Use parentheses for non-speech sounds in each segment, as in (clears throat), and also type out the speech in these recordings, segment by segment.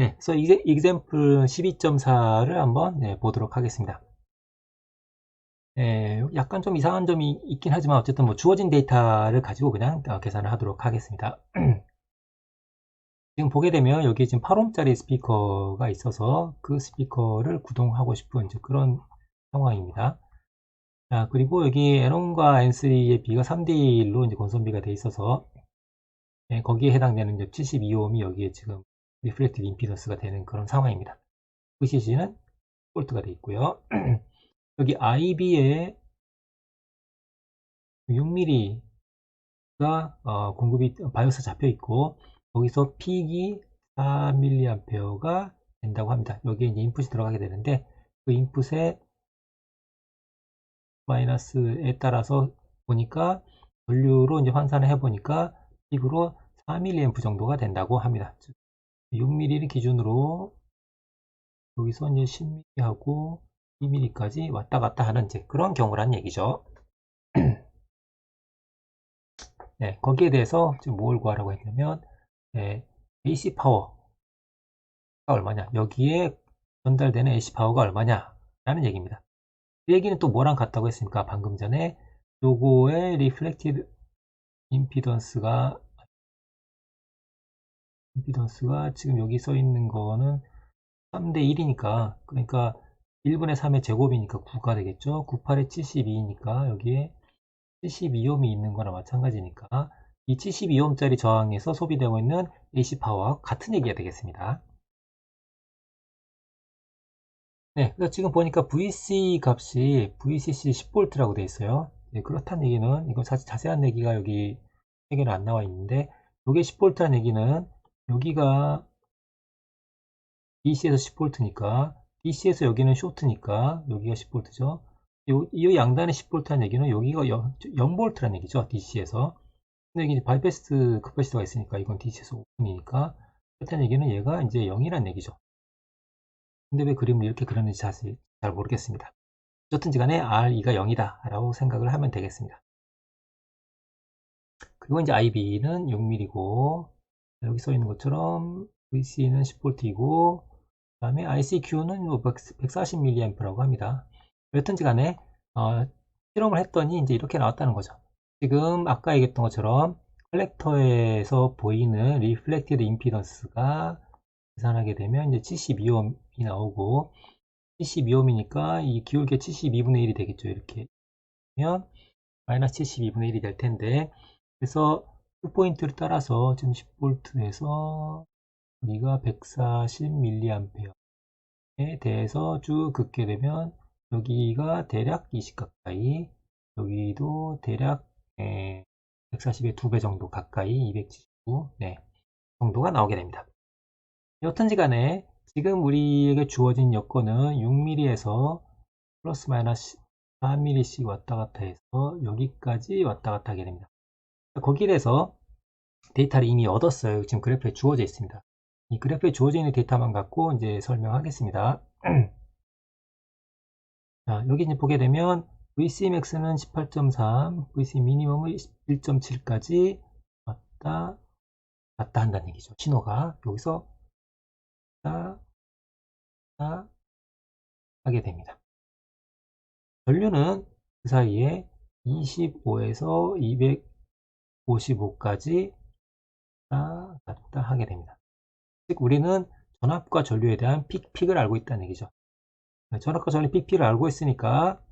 네, 그래서 이게 example 12.4를 한번 네, 보도록 하겠습니다. 네, 약간 좀 이상한 점이 있긴 하지만 어쨌든 뭐 주어진 데이터를 가지고 그냥 어, 계산을 하도록 하겠습니다. (clears throat) 지금 보게 되면 여기 지금 8옴짜리 스피커가 있어서 그 스피커를 구동하고 싶은 그런 상황입니다. 자, 그리고 여기 N1과 N3의 비가 3대1로 이제 건선비가 돼 있어서 예, 거기에 해당되는 72옴이 여기에 지금 리플렉티브 임피던스가 되는 그런 상황입니다. VCC는 볼트가 되어 있고요. (clears throat) 여기 IB에 6mm가 어, 공급이 바이오스 잡혀 있고 거기서 픽이 4mA가 된다고 합니다. 여기에 이제 인풋이 들어가게 되는데 그 인풋의 마이너스에 따라서 보니까 전류로 이제 환산을 해 보니까 픽으로 4mA 정도가 된다고 합니다. 6mm를 기준으로 여기서 이제 10mm 하고 2mm까지 왔다 갔다 하는 이제 그런 경우란 얘기죠. (clears throat) 네, 거기에 대해서 지금 뭘 구하라고 했냐면 네, AC 파워가 얼마냐 여기에 전달되는 AC 파워가 얼마냐 라는 얘기입니다. 이 얘기는 또 뭐랑 같다고 했습니까? 방금 전에 요거의 리플렉티드 임피던스가 임피던스가 지금 여기 써 있는 거는 3대 1이니까. 그러니까 1분의 3의 제곱이니까 9가 되겠죠? 98에 72이니까. 여기에 72옴이 있는 거나 마찬가지니까 이 72옴짜리 저항에서 소비되고 있는 AC 파워와 같은 얘기가 되겠습니다. 네, 그래서 지금 보니까 VC 값이 VCC 10V라고 되어 있어요. 네, 그렇다는 얘기는 이거 사실 자세한 얘기가 여기 해결은 안 나와 있는데 이게 10V라는 얘기는 여기가 DC에서 10V니까 DC에서 여기는 쇼트니까 여기가 10V죠. 이 양단의 10V라는 얘기는 여기가 0, 0V라는 얘기죠. DC에서. 근데 여기 바이패스 커패시터가 있으니까 이건 DC에서 5분이니까 그렇다는 얘기는 얘가 이제 0이라는 얘기죠. 근데 왜 그림을 이렇게 그렸는지 자세히 잘 모르겠습니다. 어쨌든지 간에 R2가 0이다 라고 생각을 하면 되겠습니다. 그리고 이제 IB는 6mm고 여기 써 있는 것처럼 VC는 10V이고 그 다음에 ICQ는 140mA라고 뭐 합니다. 여튼지 간에 어, 실험을 했더니 이제 이렇게 나왔다는 거죠. 지금 아까 얘기했던 것처럼 컬렉터에서 보이는 리플렉티드 임피던스가 계산하게 되면 이제 72옴이 나오고 72옴이니까 이 기울기 72분의 1이 되겠죠. 이렇게 그러면 마이너스 72분의 1이 될 텐데 그래서 포인트를 따라서 지금 10V에서 여기가 140mA에 대해서 쭉 긋게 되면 여기가 대략 20 가까이 여기도 대략 140의 2배 정도 가까이 279 네, 정도가 나오게 됩니다. 여튼지 간에 지금 우리에게 주어진 여건은 6mm에서 플러스 마이너스 4mm씩 왔다 갔다 해서 여기까지 왔다 갔다 하게 됩니다. 거기에 대해서 데이터를 이미 얻었어요. 지금 그래프에 주어져 있습니다. 이 그래프에 주어져 있는 데이터만 갖고 이제 설명하겠습니다. (clears throat) 자, 여기 이제 보게 되면 VCMAX는 18.3, VC 미니멈은 1.7까지 왔다 갔다 한다는 얘기죠. 신호가 여기서 왔다 갔다 하게 됩니다. 전류는 그 사이에 25에서 255까지 왔다 갔다 하게 됩니다. 즉 우리는 전압과 전류에 대한 픽, 픽을 알고 있다는 얘기죠. 네, 전압과 전류 픽, 픽을 알고 있으니까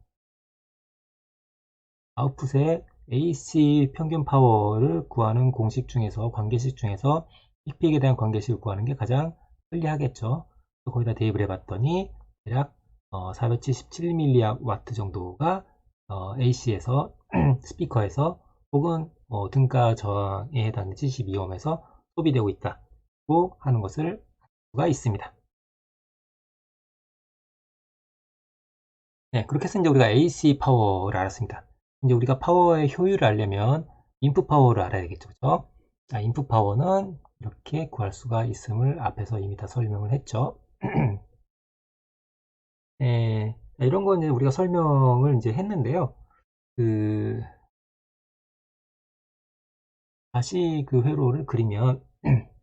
아웃풋의 AC 평균 파워를 구하는 공식 중에서 관계식 중에서 픽픽에 대한 관계식을 구하는 게 가장 편리하겠죠. 거기다 대입을 해봤더니 대략 어, 477mW 정도가 어, AC에서 (clears throat) 스피커에서 혹은 어, 등가 저항에 해당하는 72옴에서 소비되고 있다고 하는 것을 알 수가 있습니다. 네, 그렇게 해서 이제 우리가 AC 파워를 알았습니다. 이제 우리가 파워의 효율을 알려면 인풋 파워를 알아야 되겠죠. 그죠? 자, 인풋 파워는 이렇게 구할 수가 있음을 앞에서 이미 다 설명을 했죠. (clears throat) 네, 이런 건 이제 우리가 설명을 이제 했는데요. 그, 다시 그 회로를 그리면 (clears throat)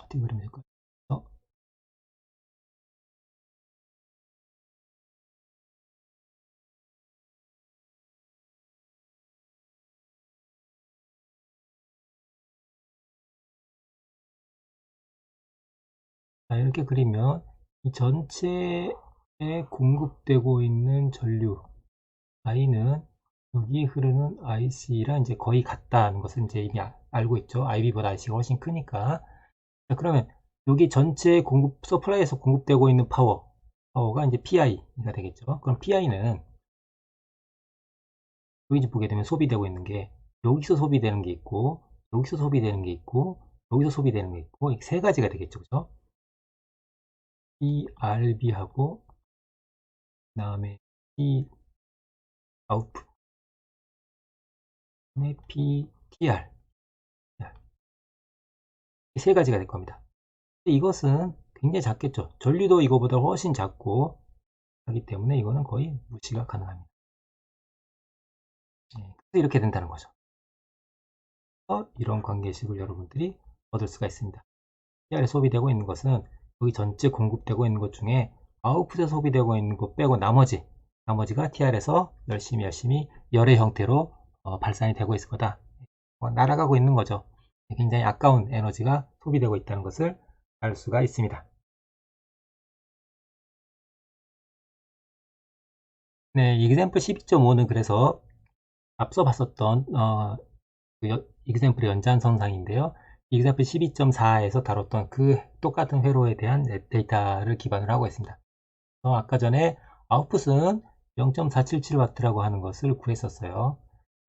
어떻게 그리면 될까요? 어? 자, 이렇게 그리면 이 전체에 공급되고 있는 전류 I는 여기 흐르는 IC랑 이제 거의 같다는 것을 이제 이미 아- 알고 있죠. IB보다 IC가 훨씬 크니까. 자, 그러면 여기 전체 공급, 서플라이에서 공급되고 있는 파워, 파워가 이제 PI가 되겠죠. 그럼 PI는 여기 이제 보게 되면 소비되고 있는 게 여기서 소비되는 게 있고, 여기서 소비되는 게 있고, 여기서 소비되는 게 있고, 이 세 가지가 되겠죠. 그죠? PRB하고, 그 다음에 P 아웃풋, 그 다음에 PTR. 이세 가지가 될 겁니다. 이것은 굉장히 작겠죠. 전류도 이거보다 훨씬 작고 하기 때문에 이거는 거의 무시가 가능합니다. 네, 그래서 이렇게 된다는 거죠. 그래서 이런 관계식을 여러분들이 얻을 수가 있습니다. TR에 소비되고 있는 것은 여기 전체 공급되고 있는 것 중에 아웃풋에 소비되고 있는 것 빼고 나머지 나머지가 TR에서 열심히 열심히 열의 형태로 어, 발산이 되고 있을 거다. 어, 날아가고 있는 거죠. 굉장히 아까운 에너지가 소비되고 있다는 것을 알 수가 있습니다. 네, example 12.5는 그래서 앞서 봤었던 어, 그 example 연장선상인데요. example 12.4에서 다뤘던 그 똑같은 회로에 대한 데이터를 기반으로 하고 있습니다. 어, 아까 전에 아웃풋은 0.477W라고 하는 것을 구했었어요.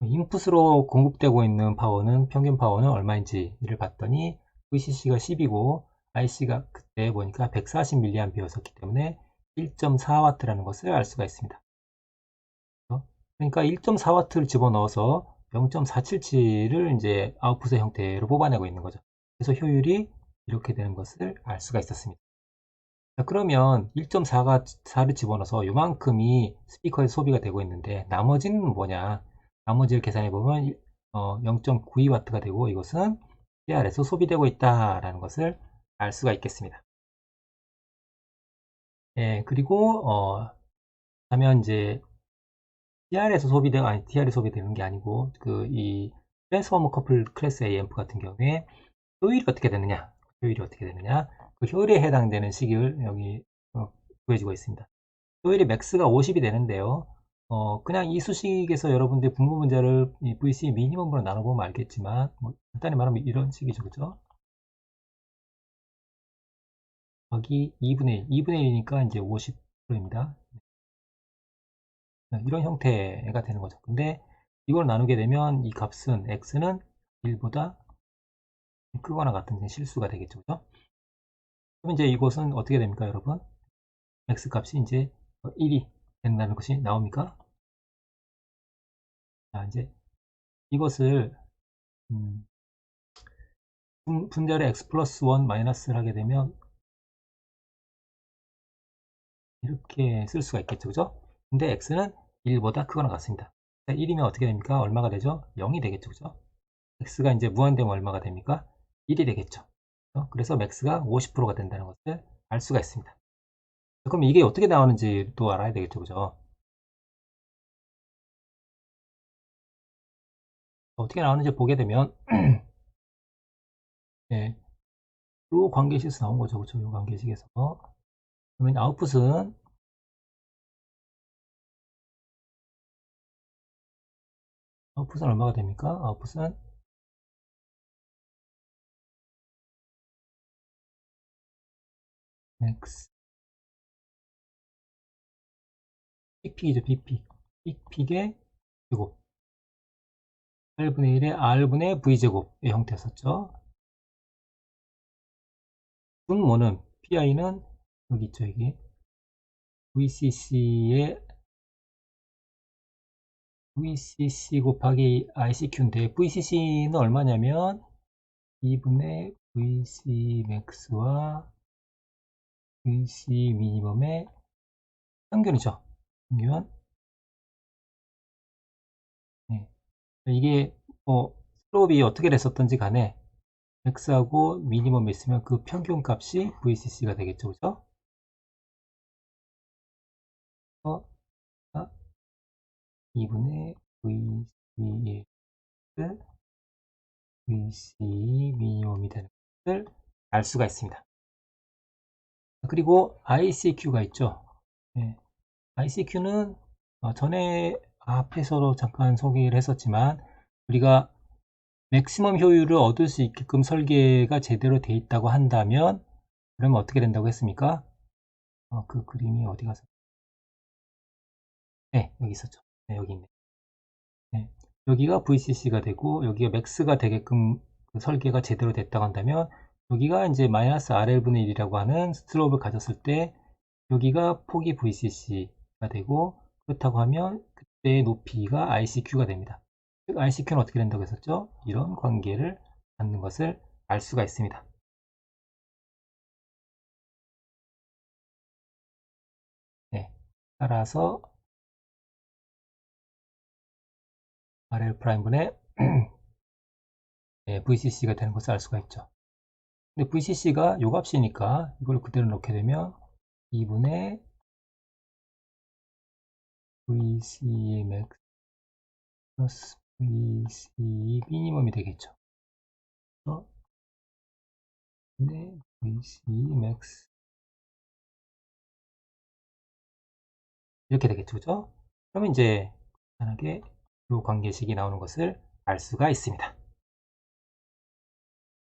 인풋으로 공급되고 있는 파워는 평균 파워는 얼마인지를 봤더니 VCC가 10이고 IC가 그때 보니까 140mA였었기 때문에 1.4W라는 것을 알 수가 있습니다. 그러니까 1.4W를 집어넣어서 0.477을 이제 아웃풋의 형태로 뽑아내고 있는 거죠. 그래서 효율이 이렇게 되는 것을 알 수가 있었습니다. 자, 그러면 1.4를 집어넣어서 이만큼이 스피커에 소비가 되고 있는데 나머지는 뭐냐? 나머지를 계산해 보면 어, 0.92W가 되고 이것은 CR에서 소비되고 있다라는 것을 알 수가 있겠습니다. 예, 그리고 어, 하면 이제 TR에서 소비되고 아니 TR에 소비되는 게 아니고 그 이 트랜스포머 커플 클래스 AMP 같은 경우에 효율이 어떻게 되느냐? 효율이 어떻게 되느냐? 그 효율에 해당되는 식을 여기 어, 구해주고 있습니다. 효율이 맥스가 50이 되는데요. 어, 그냥 이 수식에서 여러분들 분모 문제를 VC 미니멈으로 나눠보면 알겠지만, 뭐, 간단히 말하면 이런 식이죠. 그죠? 여기 2분의 1, 2분의 1이니까 이제 50%입니다. 이런 형태가 되는 거죠. 근데 이걸 나누게 되면 이 값은 x는 1보다 크거나 같은 실수가 되겠죠. 그죠? 그럼 이제 이것은 어떻게 됩니까, 여러분? x 값이 이제 1이 된다는 것이 나옵니까? 자, 이제 이것을 음, 분절의 x 플러스 1 마이너스를 하게 되면 이렇게 쓸 수가 있겠죠, 그죠? 근데 x는 1보다 크거나 같습니다. 1이면 어떻게 됩니까? 얼마가 되죠? 0이 되겠죠, 그죠? x가 이제 무한되면 얼마가 됩니까? 1이 되겠죠. 그래서 max가 50%가 된다는 것을 알 수가 있습니다. 그럼 이게 어떻게 나오는지 또 알아야 되겠죠, 그죠? 어떻게 나오는지 보게 되면 (clears throat) 예, 요 관계식에서 나온 거죠, 그렇죠? 요 관계식에서 그러면 아웃풋은 아웃풋은 얼마가 됩니까? 아웃풋은 x 픽픽이죠, 픽픽. 픽픽의 제곱. 8분의 1의 r분의 v제곱의 형태였었죠. 분모는 pi는 여기 있죠, 여기. vcc의 vcc 곱하기 icq인데 vcc는 얼마냐면 2분의 vcmax와 vcminimum의 평균이죠. 평균. 네. 이게 뭐 슬롭이 어떻게 됐었던지 간에 max하고 미니멈이 있으면 그 평균 값이 VCC가 되겠죠. 그죠? 어, 2분의 VC1 VC 미니멈이 되는 것을 알 수가 있습니다. 그리고 ICQ가 있죠. 네. ICQ는 어, 전에 앞에서도 잠깐 소개를 했었지만 우리가 맥시멈 효율을 얻을 수 있게끔 설계가 제대로 되어 있다고 한다면 그러면 어떻게 된다고 했습니까? 어, 그 그림이 어디 가서. 네 여기 있었죠. 네, 여기 있네 네, 여기가 VCC가 되고 여기가 맥스가 되게끔 그 설계가 제대로 됐다고 한다면 여기가 이제 마이너스 RL분의 1이라고 하는 스트로브를 가졌을 때 여기가 폭이 VCC가 되고 그렇다고 하면 그때의 높이가 ICQ가 됩니다. 즉 ICQ는 어떻게 된다고 했었죠? 이런 관계를 갖는 것을 알 수가 있습니다. 네, 따라서 RL 프라임분의 (clears throat) 네, VCC가 되는 것을 알 수가 있죠. 근데 VCC가 요 값이니까 이걸 그대로 넣게 되면 2분의 VC max 플러스 VC 미니멈이 되겠죠. 근데 VC max 이렇게 되겠죠. 그죠? 그러면 이제 간단하게 이 관계식이 나오는 것을 알 수가 있습니다.